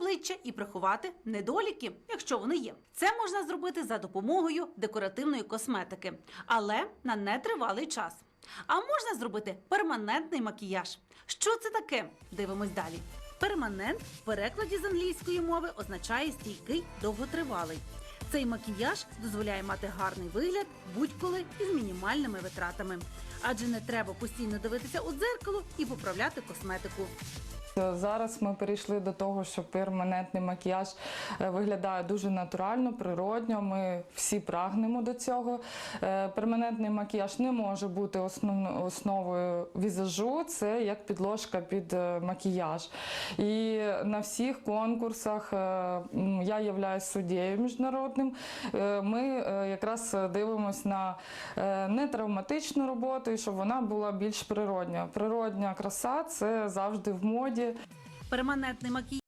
обличчя і приховати недоліки, якщо вони є. Це можна зробити за допомогою декоративної косметики, але на нетривалий час. А можна зробити перманентний макіяж. Що це таке? Дивимось далі. Перманент в перекладі з англійської мови означає стійкий довготривалий. Цей макіяж дозволяє мати гарний вигляд будь-коли із мінімальними витратами, адже не треба постійно дивитися у дзеркало і поправляти косметику. Зараз ми перейшли до того, що перманентний макіяж е, виглядає дуже натурально, природньо. Ми всі прагнемо до цього. Е, Перманентний макіяж не може бути основою візажу. Це як підложка під е, макіяж. І на всіх конкурсах е, я являюсь суддєю міжнародним. Е, Ми е, якраз дивимося на е, нетравматичну роботу і щоб вона була більш природня. Природня краса це завжди в моді. Перманентний макіяж